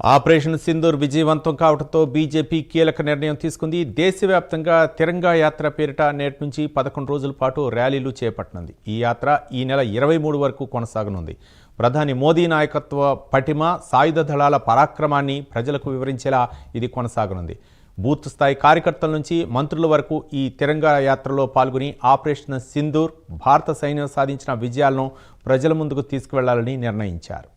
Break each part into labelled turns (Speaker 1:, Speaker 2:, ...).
Speaker 1: Operation Sindoor విజయవంతం కావడంతో BJP కీలక నిర్ణయం తీసుకుంది. దేశవ్యాప్తంగా తిరంగా యాత్ర పేరిట నేటి నుంచి పదకొండు రోజుల పాటు ర్యాలీలు చేపట్టనుంది. ఈ యాత్ర ఈ నెల ఇరవై మూడు వరకు కొనసాగనుంది. ప్రధాని మోదీ నాయకత్వ పటిమ సాయుధ దళాల పరాక్రమాన్ని ప్రజలకు వివరించేలా ఇది కొనసాగనుంది. బూత్ స్థాయి కార్యకర్తల నుంచి మంత్రుల వరకు ఈ తిరంగా యాత్రలో పాల్గొని ఆపరేషన్ సింధూర్ భారత సైన్యం సాధించిన విజయాలను ప్రజల ముందుకు తీసుకువెళ్ళాలని నిర్ణయించారు.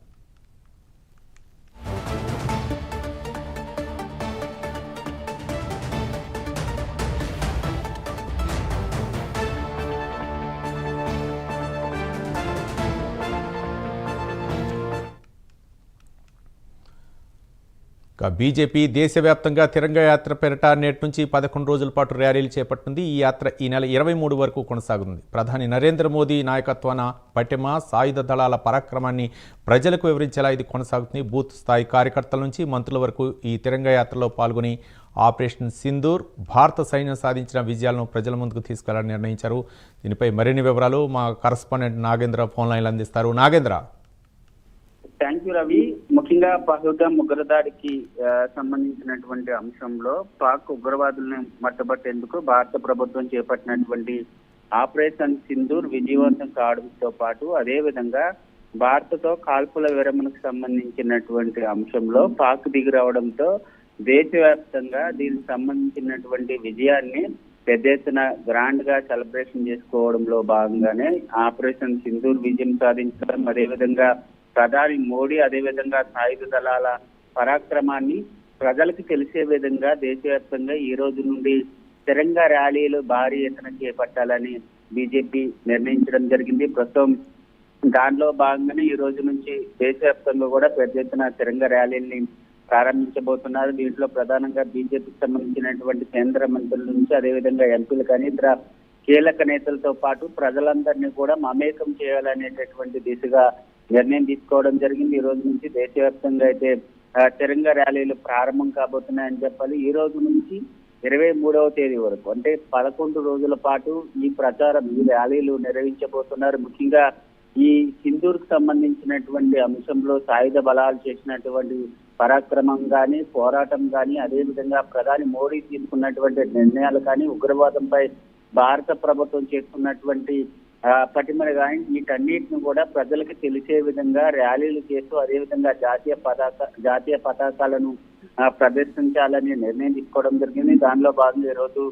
Speaker 1: ఇక బీజేపీ దేశవ్యాప్తంగా తిరంగ యాత్ర పెరట నేటి నుంచి పదకొండు రోజుల పాటు ర్యాలీలు చేపట్టింది. ఈ యాత్ర ఈ నెల ఇరవై మూడు వరకు కొనసాగుతుంది. ప్రధాని నరేంద్ర మోదీ నాయకత్వాన పటిమ సాయుధ దళాల పరాక్రమాన్ని ప్రజలకు వివరించేలా ఇది కొనసాగుతుంది. బూత్ స్థాయి కార్యకర్తల నుంచి మంత్రుల వరకు ఈ తిరంగ యాత్రలో పాల్గొని ఆపరేషన్ సింధూర్ భారత సైన్యం సాధించిన విజయాలను ప్రజల ముందుకు తీసుకెళ్ళాలని నిర్ణయించారు. దీనిపై మరిన్ని వివరాలు మా కరస్పాండెంట్ నాగేంద్ర ఫోన్ లైన్లు అందిస్తారు. నాగేంద్ర.
Speaker 2: థ్యాంక్ యూ రవి ముఖ్యంగా పహల్గామ్ ఉగ్రదాడికి దాడికి సంబంధించినటువంటి అంశంలో పాక్ ఉగ్రవాదులను మట్టబట్టేందుకు భారత ప్రభుత్వం చేపట్టినటువంటి ఆపరేషన్ సింధూర్ విజయవంతం కావడంతో పాటు అదే విధంగా భారత్తో కాల్పుల విరమణకు సంబంధించినటువంటి అంశంలో పాక్ దిగి రావడంతో దేశవ్యాప్తంగా దీనికి సంబంధించినటువంటి విజయాన్ని పెద్ద ఎత్తున గ్రాండ్గా సెలబ్రేషన్ చేసుకోవడంలో భాగంగానే ఆపరేషన్ సింధూర్ విజయం సాధించడం అదేవిధంగా ప్రధాని మోడీ అదేవిధంగా సాయుధ దళాల పరాక్రమాన్ని ప్రజలకు తెలిసే విధంగా దేశవ్యాప్తంగా ఈ రోజు నుండి స్థిరంగా ర్యాలీలు భారీ ఎత్తున చేపట్టాలని బీజేపీ నిర్ణయించడం జరిగింది. ప్రస్తుతం దానిలో భాగంగానే ఈ రోజు నుంచి దేశవ్యాప్తంగా కూడా పెద్ద ఎత్తున తిరంగ ర్యాలీని ప్రారంభించబోతున్నారు. దీంట్లో ప్రధానంగా బీజేపీకి సంబంధించినటువంటి కేంద్ర మంత్రుల నుంచి అదేవిధంగా ఎంపీలు కానీ ఇతర కీలక నేతలతో పాటు ప్రజలందరినీ కూడా మమేకం చేయాలనేటటువంటి దిశగా నిర్ణయం తీసుకోవడం జరిగింది. ఈ రోజు నుంచి దేశవ్యాప్తంగా అయితే తిరంగా తిరంగ ర్యాలీలు ప్రారంభం కాబోతున్నాయని చెప్పాలి. ఈ రోజు నుంచి ఇరవై మూడవ తేదీ వరకు అంటే పదకొండు రోజుల పాటు ఈ ప్రచారం ఈ ర్యాలీలు నిర్వహించబోతున్నారు. ముఖ్యంగా ఈ సింధూర్కు సంబంధించినటువంటి అంశంలో సాయుధ బలాలు చేసినటువంటి పరాక్రమం కానీ పోరాటం కానీ అదేవిధంగా ప్రధాని మోడీ తీసుకున్నటువంటి నిర్ణయాలు కానీ ఉగ్రవాదంపై భారత ప్రభుత్వం చేస్తున్నటువంటి పటిమలు కానీ వీటన్నిటిని కూడా ప్రజలకు తెలిసే విధంగా ర్యాలీలు చేస్తూ అదేవిధంగా జాతీయ పతాక జాతీయ పతాకాలను ప్రదర్శించాలని నిర్ణయం తీసుకోవడం జరిగింది. దానిలో భాగంగా ఈరోజు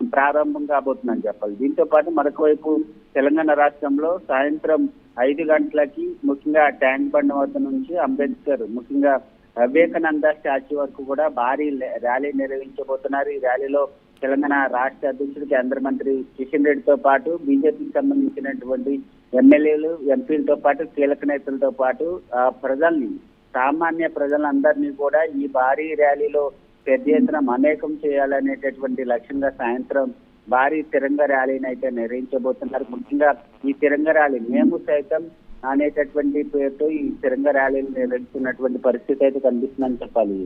Speaker 2: ప్రారంభం కాబోతుందని చెప్పాలి. దీంతో పాటు మరొక వైపు తెలంగాణ రాష్ట్రంలో సాయంత్రం ఐదు గంటలకి ముఖ్యంగా ట్యాంక్ బండ్ వద్ద నుంచి అంబేద్కర్ ముఖ్యంగా వివేకానంద స్టాచ్యూ వరకు కూడా భారీ ర్యాలీ నిర్వహించబోతున్నారు. ఈ ర్యాలీలో తెలంగాణ రాష్ట్ర అధ్యక్షుడు కేంద్ర మంత్రి కిషన్ రెడ్డితో పాటు బీజేపీకి సంబంధించినటువంటి ఎమ్మెల్యేలు ఎంపీలతో పాటు కీలక నేతలతో పాటు ఆ, ప్రజల్ని సామాన్య ప్రజలందరినీ కూడా ఈ భారీ ర్యాలీలో పెద్ద ఎత్తున మమేకం చేయాలనేటటువంటి లక్ష్యంగా సాయంత్రం భారీ తిరంగ ర్యాలీని అయితే నిర్వహించబోతున్నారు. ముఖ్యంగా ఈ తిరంగ ర్యాలీ మేము సైతం అనేటటువంటి పేరుతో ఈ తిరంగ ర్యాలీని నిర్వహిస్తున్నటువంటి పరిస్థితి అయితే కనిపిస్తుందని చెప్పాలి.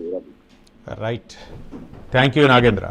Speaker 1: Right thank you Nagendra.